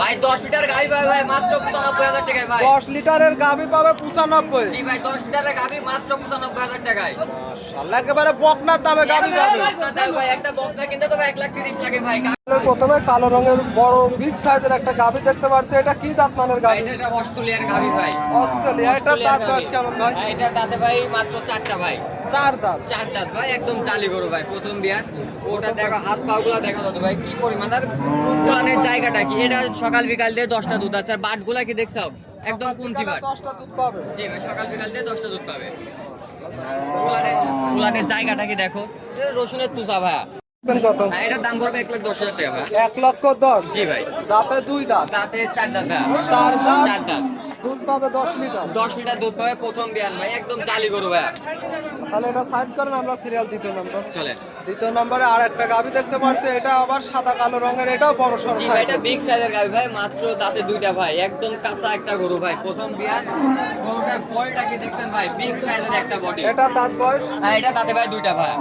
ভাই দশ লিটার গাড়ি পাবে ভাই মাত্র পঁচানব্বই হাজার টাকায় ভাই। দশ লিটারের গাভি পাবে পঁচানব্বই। জি ভাই দশ লিটারের গাড়ি মাত্র পঁচানব্বই হাজার টাকায়। মাশাআল্লাহ, একেবারে বকনার দামে গাভি পাবে। ভাই একটা বক্সটা কিনতে তো ভাই এক লাখ তিরিশ লাগে ভাই। প্রথমে কালো রঙের বড় বিগ সাইজের একটা গাভি দেখতে পাচ্ছি। এটা কি জাত মানের গাভি? এটা অস্ট্রেলিয়ার গাড়ি ভাই। অস্ট্রেলিয়া এটা দাঁত কেমন ভাই? হ্যাঁ, এটা তাতে ভাই মাত্র চারটা ভাই। চার দাঁত। চার দাঁত ভাই একদম চালি ভাই প্রথম বিয়ার ওটা দেখো হাত পা গুলা দেখা ভাই কি পরিমাণ। আর দুধ জায়গাটা কি? এটা সকাল বিকাল দিয়ে দশটা দুধ আছে। আর বাটগুলা কি দেখছ? একদম কুঞ্চি দশটা দুধ পাবে। জি ভাই সকাল বিকাল দিয়ে দশটা দুধ পাবে। জায়গাটা কি দেখো? রসুনের তুষা ভাই কত? এটার দাম পড়বে এক লাখ দশ হাজার টাকা এক লক্ষ দশ। জি ভাই। দাঁতে দুই দাঁত? তাতে চার দাঁত চার দাঁত? চার দাঁত। দুধ পাবে দশ লিটার? দশ লিটার দুধ পাবে প্রথম বিয়ান ভাই। একদম চালি করো ভাই। তাহলে এটা সাইড করেন আমরা সিরিয়াল দ্বিতীয় নম্বর। চলেন। দ্বিতীয় নম্বরে আর একটা গাভি দেখতে পাচ্ছি এটা আবার সাদা কালো রঙের এটাও বড় ভাই এটা বিগ সাইজের গাবি ভাই। মাত্র দাঁতে দুইটা ভাই। একদম কাঁচা একটা গরু ভাই। প্রথম বিয়ান গরুটার বডিটা কি দেখছেন ভাই? বিগ সাইজের একটা বডি এটা দাঁত বয়স? হ্যাঁ এটা দাঁতে ভাই দুইটা ভাই।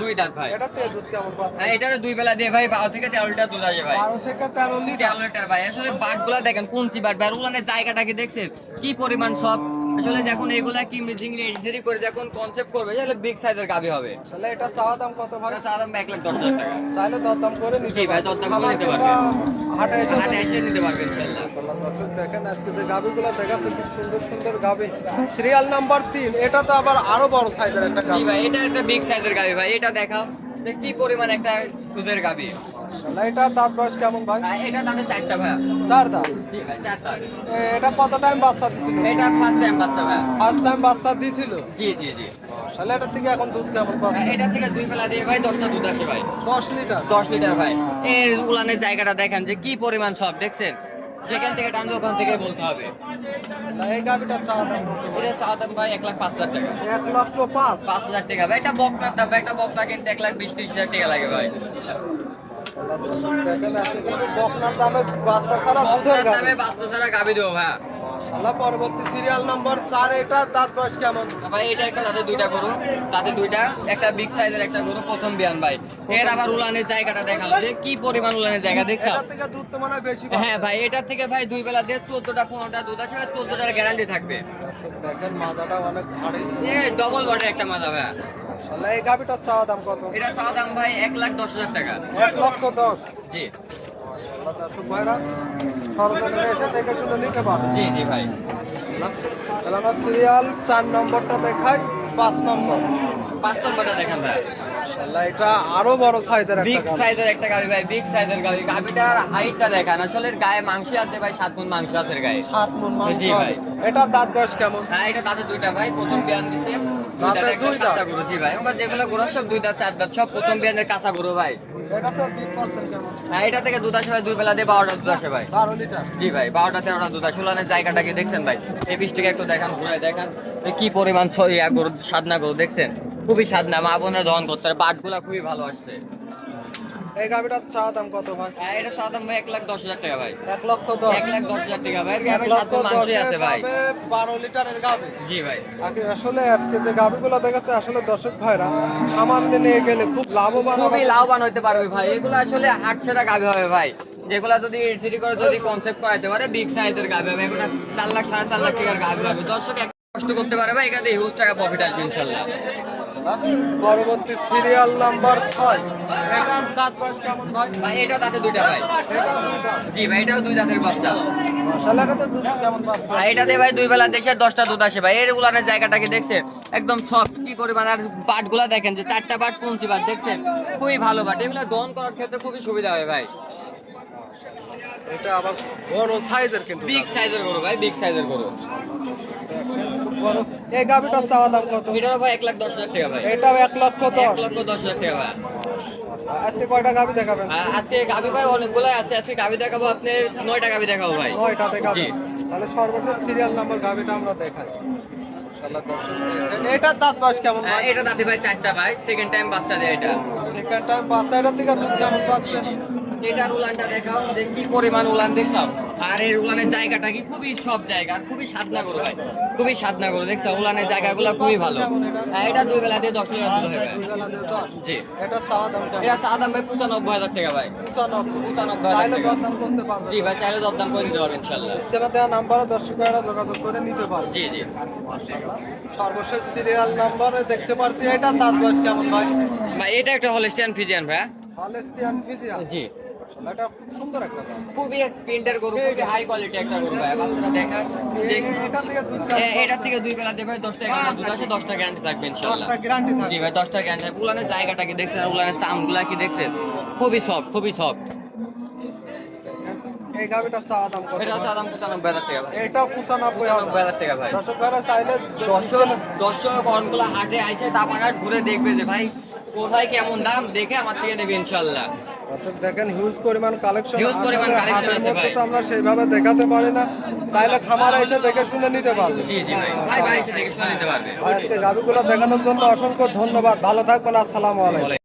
দুই দাঁত ভাই। এটা তেল দুধ কেমন হ্যাঁ দুই বেলা দিয়ে ভাই বারো থেকে তেরো লিটার দুধ আসে ভাই। বারো থেকে তেরো লিটার। তেরো লিটার ভাই। আসলে বাটগুলা দেখেন কোনচি বাট ভাই ওগুলানের জায়গাটা কি দেখছেন? কি পরিমাণ সব? আসলে যখন এগুলা কি মিজিংলি এডিটারি করে যখন কনসেপ্ট করবে তাহলে বিগ সাইজের গাবি হবে। তাহলে এটা চাওয়া দাম কত ভাই? ওটা চা দাম এক লাখ দশ হাজার টাকা। চাইলে দরদাম করে নিতে ভাই, দরদাম করে নিতে পারবেন। হাটে এসে হাটে এসে নিতে পারবেন ইনশাল্লাহ মাশাআল্লাহ, দর্শক দেখেন আজকে যে গাভিগুলো দেখাচ্ছে খুব সুন্দর সুন্দর গাভি সিরিয়াল নাম্বার তিন এটা তো আবার আরও বড় সাইজের একটা গাভি ভাই এটা একটা বিগ সাইজের গাবি ভাই এটা দেখাও। কি পরিমাণ একটা দুধের গাবি এটা দাঁত বয়স কেমন ভাই? এটা তাদের চারটা ভাই চার দাঁত? জি ভাই এটা কত টাইম বাচ্চা দিছিল? এটা ফার্স্ট টাইম বাচ্চা ভাই ফার্স্ট টাইম বাচ্চা দিছিল? জি জি জি। তাহলে এটা থেকে এখন দুধ কেমন পাচ্ছে? এটা থেকে দুই বেলা দিয়ে ভাই দশটা দুধ আসে ভাই। দশ লিটার? দশ লিটার ভাই। এর উলানের জায়গাটা দেখেন যে কি পরিমাণ সব দেখছেন? যেখান থেকে টানবে ওখান থেকে বলতে হবে। এই দাম ভাই? এটা চাওয়া দাম ভাই এক লাখ পাঁচ হাজার টাকা। এক লক্ষ পাঁচ। পাঁচ হাজার টাকা। ভাই এটা বকনার দাম ভাই একটা বকনা কিনতে এক লাখ বিশ ত্রিশ হাজার টাকা লাগে ভাই। বকনার দামে বাচ্চা ছাড়া বাচ্চা ছাড়া গাবি দেবো ভাই। মাশাআল্লাহ, পরবর্তী সিরিয়াল নাম্বার চার এটা দাঁত বয়স কেমন? ভাই এটা একটা তাদের দুইটা গরু। তাদের দুইটা একটা বিগ সাইজের একটা গরু প্রথম বিয়ান ভাই। এর আবার উলানের জায়গাটা দেখাও যে কি পরিমাণ উলানের জায়গা দেখছ? থেকে দুধ তো মনে বেশি হ্যাঁ ভাই এটা থেকে ভাই দুই বেলা দিয়ে চোদ্দটা পনেরোটা দুধ আসে চোদ্দটার গ্যারান্টি থাকবে। দেখেন মাজাটা অনেক ভারী। ডবল বডির একটা মাজা ভাই। মাশাআল্লাহ, এই গাভিটার চাওয়া দাম কত? এটা চাওয়া দাম ভাই এক লাখ দশ হাজার টাকা। এক লক্ষ দশ। জি। দর্শক ভাইরা সরজমিনে এসে দেখে শুনে নিতে পারবে। জি জি ভাই। তাহলে আমরা সিরিয়াল চার নম্বরটা দেখাই পাঁচ নম্বর। পাঁচ নম্বরটা দেখেন ভাই। মাশাআল্লাহ, এটা আরও বড় সাইজের একটা বিগ সাইজের একটা গাড়ি ভাই বিগ সাইজের গাড়ি গাড়িটার হাইটটা দেখান। আসলে গায়ে মাংস আছে ভাই সাত গুণ মাংস আছে গায়ে। সাত মন মাংস। জি ভাই। এটা দাঁত বয়স কেমন? হ্যাঁ এটা তাদের দুইটা ভাই প্রথম বিয়ান দিছে। দুই দাঁতের দাঁত একটা দুই দাঁত? কাঁচা গরু জি ভাই। আমরা যেগুলো গরু সব দুই দাঁত চার দাঁত সব প্রথম বিয়ানের কাঁচা গরু ভাই। এটা তো দুধ পাচ্ছেন কেমন হ্যাঁ এটা থেকে দুধ আসে ভাই দুই বেলা দিয়ে বারোটা দুধ আসে ভাই। বারো লিটার? জি ভাই বারোটা তেরোটা দুধ আসে। দেখছেন ভাই? এই বৃষ্টিকে একটু দেখান দেখান। কি পরিমাণ ছয় গরু সাদনা গরু দেখছেন? খুবই সাদনা মা বোনের দহন করতে পারে। বাটগুলা খুবই ভালো আসছে। এই গাভিটার দাম কত ভাই? এটা দাম এক লাখ দশ হাজার টাকা ভাই। এক লক্ষ দশ। এক লাখ দশ হাজার টাকা ভাই সাত আছে ভাই। বারো লিটারের গাভি জি ভাই। আসলে আজকে যে গাভিগুলো দেখাচ্ছে আসলে দর্শক ভাইরা নিয়ে গেলে খুব লাভবান হবে। খুবই লাভবান হতে পারবে ভাই। এগুলো আসলে আটশো টাকা গাভি হবে ভাই। যেগুলা যদি সিটি করে যদি কনসেপ্ট করাইতে পারে বিগ সাইজের গাভি হবে। এগুলো চার লাখ সাড়ে চার লাখ টাকার গাভি হবে। দর্শক এক কষ্ট করতে পারে ভাই এখানে হিউজ টাকা প্রফিট আসবে ইনশাল্লাহ। পরবর্তী সিরিয়াল নাম্বার ছয়। এটার দাঁত বয়স কেমন ভাই? ভাই এটা দুইটা ভাই। জি ভাই এটাও দুই দাঁতের বাচ্চা। আর এটাতে ভাই দুই বেলা দেশে দশটা দুধ আসে ভাই। এর উলানের জায়গাটা কি দেখছেন? একদম সফট কি পরিমাণ? আর বাটগুলা দেখেন যে চারটা বাট কুঞ্চি বাট দেখছেন? খুবই ভালো বাট। এগুলো দহন করার ক্ষেত্রে খুবই সুবিধা হয় ভাই। এটা আবার বড় সাইজের কিন্তু বিগ সাইজের গরু ভাই বিগ সাইজের গরু। এই গাভিটার চাওয়া দাম কত? এটারও ভাই এক লাখ দশ হাজার টাকা ভাই। এটাও এক লক্ষ দশ। লক্ষ দশ হাজার টাকা ভাই। আজকে কয়টা গাভি দেখাবেন? আজকে গাভি ভাই অনেকগুলাই আছে। আজকে গাভি দেখাবো আপনার নয়টা গাভি দেখাবো ভাই। নয়টা জি। তাহলে সর্বশেষ সিরিয়াল নাম্বার গাভিটা আমরা দেখাই। এটার দাঁত বয়স কেমন হ্যাঁ, এটা দাদি ভাই চারটা ভাই। সেকেন্ড টাইম বাচ্চা দেয় এটা। সেকেন্ড টাইম বাচ্চা এটার থেকে দুধ কেমন পাচ্ছেন এটার উলানটা দেখাও যে কি পরিমাণ উলান দেখছাও আর এর উলানের জায়গাটা কি? খুবই সব জায়গা আর খুবই সাধনা করো ভাই। খুবই সাধনা করো দেখছ? উলানের জায়গাগুলো খুবই ভালো। হ্যাঁ এটা দুই বেলা দিয়ে দশ লিটার দুধ দশ? জি। এটা চাওয়া দাম এটা চা দাম ভাই পঁচানব্বই হাজার টাকা ভাই। পঁচানব্বই। হাজার টাকা। জি ভাই চাইলে দরদাম করে নিতে পারবেন ইনশাল্লাহ স্ক্যানে দেওয়া নাম্বারে দর্শকেরা যোগাযোগ করে নিতে পারবে। জি জি। সর্বশেষ সিরিয়াল নাম্বারে দেখতে পারছি এটা তার বয়স কেমন ভাই? ভাই এটা একটা হলস্টিয়ান ফিজিয়ান ভাই হলেস্টিয়ান ফিজিয়ান জি। এটা সুন্দর একটা খুবই প্রিন্টার গরু খুবই হাই কোয়ালিটি একটা গরু ভাই বাচ্চারা দেখা এটা থেকে দুই বেলা দেবে দুধ আছে দশটা গ্যারান্টি থাকবে দশটা গ্যারান্টি থাকে জি ভাই দশটা গ্যারান্টি থাকবে উলানের জায়গাটা কি দেখছেন? উলানের চামগুলা কি দেখছেন? খুবই সফট খুবই সফট এই গাবিটা চাওয়া দাম কত এটা ভাই? আদাম পঁচানব্বই হাজার টাকা ভাই। এটা পঁচানব্বই পঁচানব্বই হাজার টাকা ভাই। দর্শকরা চাইলে দর্শক দর্শক কর্মগুলো হাটে আইসে তারপর ঘুরে দেখবে যে ভাই কোথায় কেমন দাম? দেখে আমার থেকে নেবে ইনশাল্লাহ। দর্শক দেখেন হিউজ পরিমাণ কালেকশন হিউজ পরিমাণ কালেকশন আছে ভাই। তো আমরা সেইভাবে দেখাতে পারি না। চাইলে খামারে এসে দেখে শুনে নিতে পারবে। জি জি ভাই। ভাই ভাই এসে দেখে শুনে নিতে পারবে। আজকে গাবিগুলো দেখানোর জন্য অসংখ্য ধন্যবাদ। ভালো থাকবেন আসসালামু আলাইকুম।